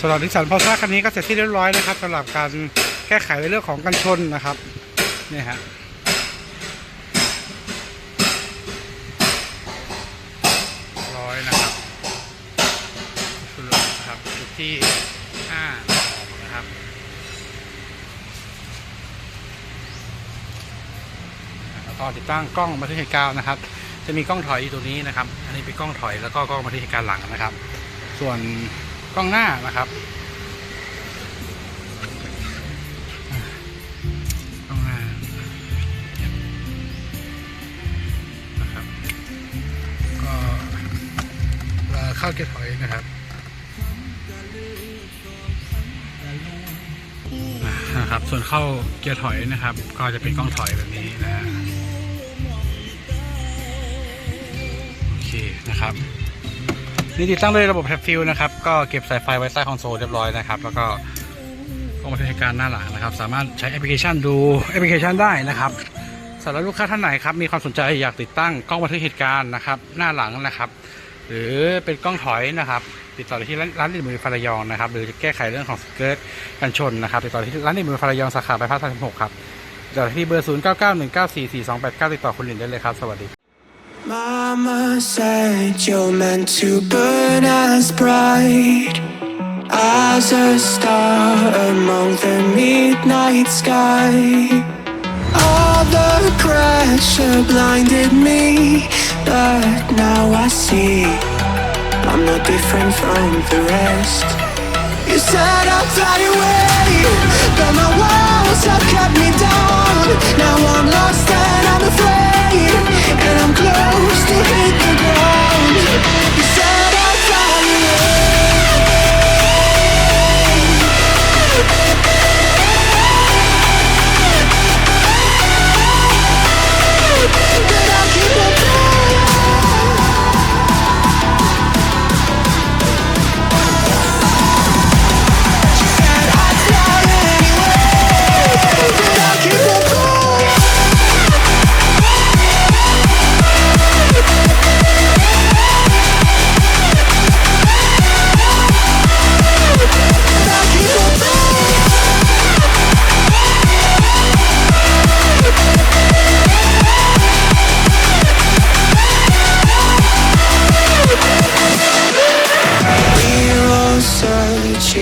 สำหรับดิสันพอซ่าคันนี้ก็เสร็จที่เรียบร้อยนะครับสำหรับการแก้ไขในเรื่องของกันชนนะครับนี่ฮะร้อยนะครับสุดนะครับจุดที่ห้าออกนะครับแล้วก็ติดตั้งกล้องบันทึกเหตุการณ์นะครับ จะมีกล้องถอยอยู่ตัวนี้นะครับ อันนี้เป็นกล้องถอยแล้วก็กล้องบันทึกเหตุการณ์หลังนะครับ ส่วน กล้องหน้านะครับกล้องหน้านะครับ ก็เข้าเกียร์ถอยนะครับนะครับ ส่วนเข้าเกียร์ถอยนะครับ ก็จะเป็นกล้องถอยแบบนี้นะโอเคนะครับ นี่ติดตั้งด้วยระบบแท็บฟิลนะครับ ก็เก็บสายไฟไว้ใต้คอนโซลเรียบร้อยนะครับ แล้วก็กล้องบันทึกเหตุการณ์หน้าหลังนะครับ สามารถใช้แอปพลิเคชันดูแอปพลิเคชันได้นะครับสำหรับลูกค้าท่านไหนครับมีความสนใจอยากติดตั้งกล้องบันทึกเหตุการณ์นะครับ หน้าหลังนะครับ หรือเป็นกล้องถอยนะครับ ติดต่อที่ร้านร้านดิบมือฟารายองนะครับ หรือจะแก้ไขเรื่องของสเกิร์ตกันชนนะครับ ติดต่อที่ร้านดิบมือฟารายองสาขาบายพาส36ครับติดต่อที่เบอร์ 0 9 9 1 9 4 4 2 8 9 ติดต่อคุณหลินได้เลยครับ สวัสดี Mama said you're meant to burn as bright as a star among the midnight sky. All the pressure blinded me, but now I see I'm no different from the rest. You said I'd fly away, but my walls have kept me down. Now I'm lost and I'm afraid, and I'm close to hit the ground.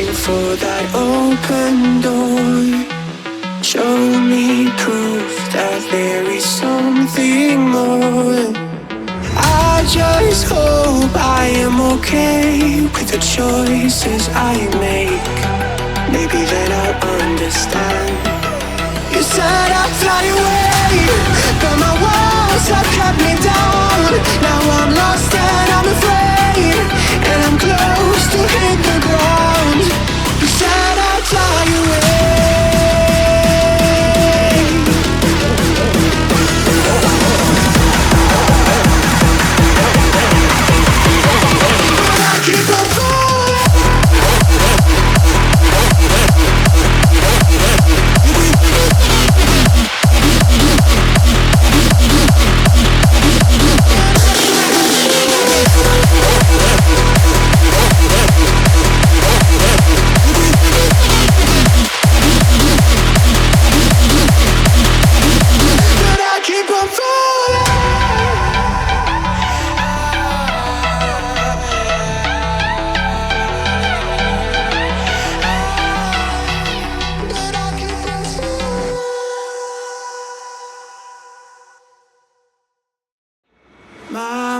Searching for that open door. Show me proof that there is something more. I just hope I am okay with the choices I make. Maybe then I'll understand. You said I'd fly away, but my walls have kept me down.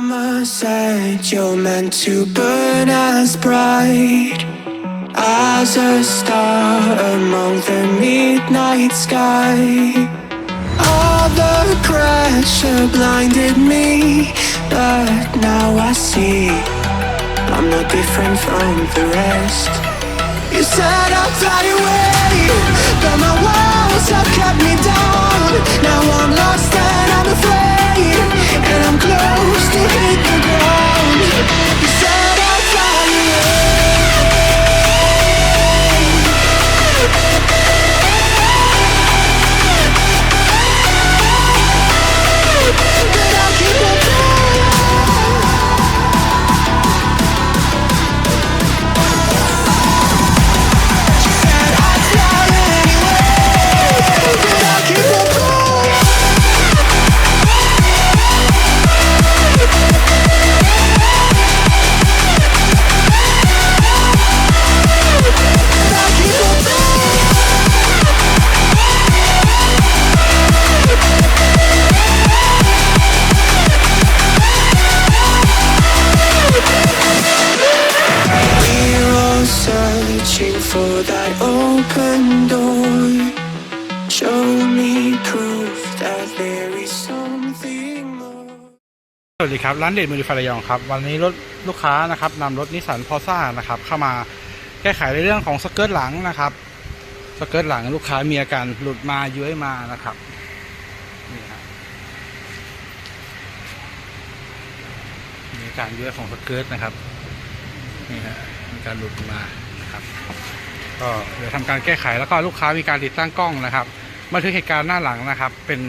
Mama said you're meant to burn as bright as a star among the midnight sky. All the pressure blinded me, but now I see I'm no different from the rest. You said I'd fly away, I open door. Show me proof that there is something more. สวัสดีครับ ร้านเด็ดมือไฟระยองครับ วันนี้รถลูกค้านะครับนำรถนิสสันพอซ่านะครับ เข้ามาแก้ไขในเรื่องของสเกิร์ตหลังนะครับสเกิร์ตหลังลูกค้ามีอาการหลุดมาย้วยมานะครับนี่ฮะมีอาการย้วยของสเกิร์ตนะครับนี่ฮะมีการหลุดมานะครับ ก็เดี๋ยวทำการแก้ไขแล้วก็ลูกค้ามีการติดตั้งกล้องนะครับบันทึกเหตุการณ์หน้าหลังนะครับ เป็น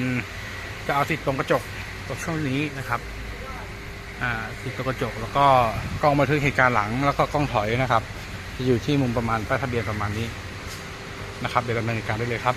จะเอาติดตรงกระจกตรงช่วงนี้นะครับอ่าติดตรงกระจกแล้วก็กล้องบันทึกเหตุการณ์หลัง แล้วก็กล้องถอยนะครับ จะอยู่ที่มุมประมาณป้ายทะเบียนประมาณนี้นะครับเดี๋ยวดำเนินการได้เลยครับ